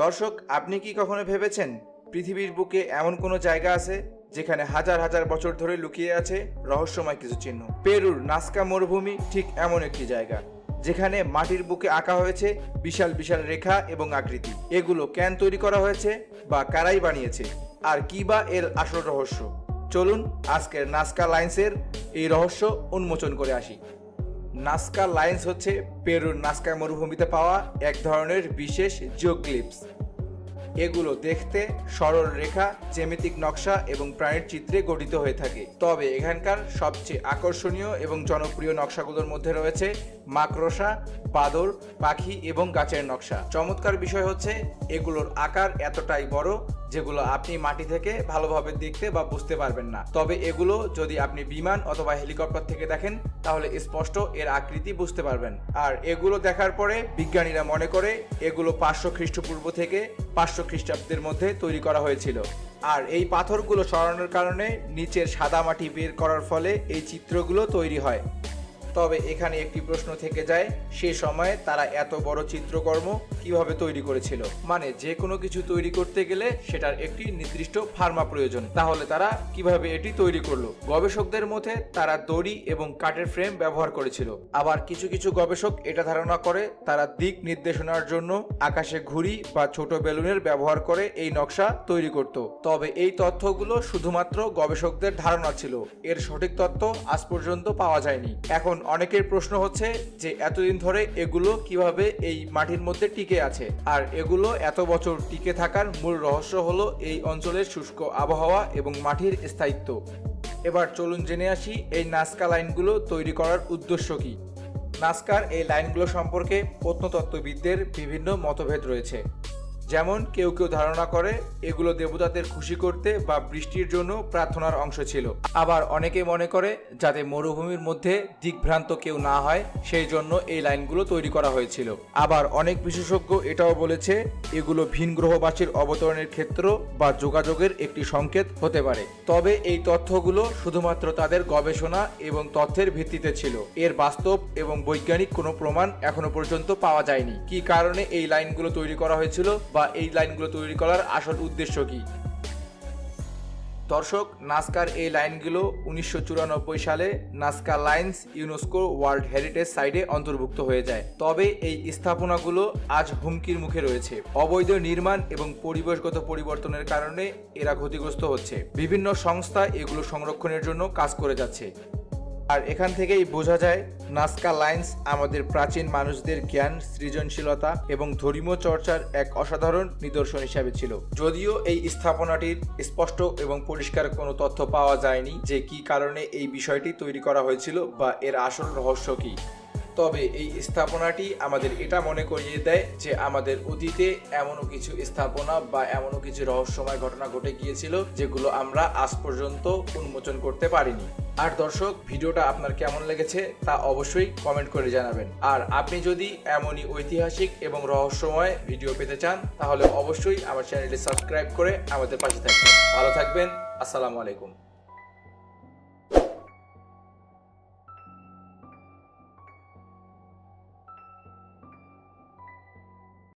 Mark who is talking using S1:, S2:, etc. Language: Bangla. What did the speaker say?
S1: দর্শক, আপনি কি কখনো ভেবেছেন পৃথিবীর বুকে এমন কোনো জায়গা আছে যেখানে হাজার হাজার বছর ধরে লুকিয়ে আছে রহস্যময় কিছু চিহ্ন? পেরুর নাস্কা মরুভূমি ঠিক এমন একটি জায়গা, যেখানে মাটির বুকে আঁকা হয়েছে বিশাল বিশাল রেখা এবং আকৃতি। এগুলো কেন তৈরি করা হয়েছে বা কারাই বানিয়েছে? আর কি বা এর আসল রহস্য? চলুন আজকের নাস্কা লাইন্সের এই রহস্য উন্মোচন করে আসি। নাস্কা লাইন্স হচ্ছে পেরুর নাস্কা মরুভূমিতে পাওয়া এক ধরনের বিশেষ জিওগ্লিপস। এগুলো দেখতে সরল রেখা, জ্যামিতিক নকশা এবং প্রাণীর চিত্রে গঠিত হয়ে থাকে। তবে এখানকার সবচেয়ে আকর্ষণীয় এবং জনপ্রিয় নকশাগুলোর মধ্যে রয়েছে মাকড়সা বাদর পাখি এবং গাছের নকশা। চমৎকার বিষয় হচ্ছে, এগুলোর আকার এতটাই বড় যেগুলো আপনি মাটি থেকে ভালোভাবে দেখতে বা বুঝতে পারবেন না। তবে এগুলো যদি আপনি বিমান অথবা হেলিকপ্টার থেকে দেখেন, তাহলে স্পষ্ট এর আকৃতি বুঝতে পারবেন। আর এগুলো দেখার পরে বিজ্ঞানীরা মনে করে এগুলো পাঁচশো খ্রিস্টপূর্ব থেকে পাঁচশো খ্রিস্টাব্দের মধ্যে তৈরি করা হয়েছিল। আর এই পাথরগুলো সরানোর কারণে নিচের সাদা মাটি বের করার ফলে এই চিত্রগুলো তৈরি হয়। তবে এখানে একটি প্রশ্ন থেকে যায়, সে সময়ে তারা এত বড় চিত্রকর্ম কীভাবে তৈরি করেছিল? মানে যে কোনো কিছু তৈরি করতে গেলে সেটার একটি নির্দিষ্ট ফার্মা প্রয়োজন। তাহলে তারা কীভাবে এটি তৈরি করল? গবেষকদের মধ্যে তারা দড়ি এবং কাঠের ফ্রেম ব্যবহার করেছিল। আবার কিছু কিছু গবেষক এটা ধারণা করে, তারা দিক নির্দেশনার জন্য আকাশে ঘুড়ি বা ছোট বেলুনের ব্যবহার করে এই নকশা তৈরি করত। তবে এই তথ্যগুলো শুধুমাত্র গবেষকদের ধারণা ছিল। এর সঠিক তথ্য আজ পর্যন্ত পাওয়া যায়নি। এখন অনেকের প্রশ্ন হচ্ছে যে এতদিন ধরে এগুলো কীভাবে এই মাটির মধ্যে টিকে আছে? আর এগুলো এত বছর টিকে থাকার মূল রহস্য হলো এই অঞ্চলের শুষ্ক আবহাওয়া এবং মাটির স্থায়িত্ব। এবার চলুন জেনে আসি এই নাস্কা লাইনগুলো তৈরি করার উদ্দেশ্য কী? নাস্কার এই লাইনগুলো সম্পর্কে প্রত্নতত্ত্ববিদদের বিভিন্ন মতভেদ রয়েছে। যেমন কেউ কেউ ধারণা করে, এগুলো দেবতাদের খুশি করতে বা বৃষ্টির জন্য প্রার্থনার অংশ ছিল। আবার অনেকে মনে করে যাতে মরুভূমির মধ্যে দিকভ্রান্ত কেউ না হয়, সেই জন্য এই লাইনগুলো তৈরি করা হয়েছিল। আবার অনেক বিশেষজ্ঞ এটাও বলেছে, এগুলো ভিন গ্রহবাসীর অবতরণের ক্ষেত্র বা যোগাযোগের একটি সংকেত হতে পারে। তবে এই তথ্যগুলো শুধুমাত্র তাদের গবেষণা এবং তথ্যের ভিত্তিতে ছিল। এর বাস্তব এবং বৈজ্ঞানিক কোনো প্রমাণ এখনও পর্যন্ত পাওয়া যায়নি। কি কারণে এই লাইনগুলো তৈরি করা হয়েছিল বা এই লাইনগুলো তৈরি করার আসল উদ্দেশ্য কি? দর্শক, নাস্কার এই লাইনগুলো উনিশশো চুরানব্বই সালে Nazca lines UNESCO world heritage সাইটে অন্তর্ভুক্ত হয়ে যায়। তবে এই স্থাপনাগুলো আজ হুমকির মুখে রয়েছে। অবৈধ নির্মাণ এবং পরিবেশগত পরিবর্তনের কারণে এরা ক্ষতিগ্রস্ত হচ্ছে। বিভিন্ন সংস্থা এগুলো সংরক্ষণের জন্য কাজ করে যাচ্ছে। আর এখান থেকেই বোঝা যায় নাস্কা লাইন্স আমাদের প্রাচীন মানুষদের জ্ঞান, সৃজনশীলতা এবং ধর্মীয় চর্চার এক অসাধারণ নিদর্শন হিসাবে ছিল। যদিও এই স্থাপনাটির স্পষ্ট এবং পরিষ্কার কোনো তথ্য পাওয়া যায়নি যে কি কারণে এই বিষয়টি তৈরি করা হয়েছিল বা এর আসল রহস্য কী। তবে এই স্থাপনাটি আমাদের এটা মনে করিয়ে দেয় যে আমাদের অতীতে এমনও কিছু স্থাপনা বা এমনও কিছু রহস্যময় ঘটনা ঘটে গিয়েছিল যেগুলো আমরা আজ পর্যন্ত উন্মোচন করতে পারিনি। আর দর্শক, ভিডিওটা আপনার কেমন লেগেছে তা অবশ্যই কমেন্ট করে জানাবেন। আর আপনি যদি এমনই ঐতিহাসিক এবং রহস্যময় ভিডিও পেতে চান, তাহলে অবশ্যই আমার চ্যানেলটি সাবস্ক্রাইব করে আমাদের পাশে থাকবেন। ভালো থাকবেন, আসসালামু আলাইকুম।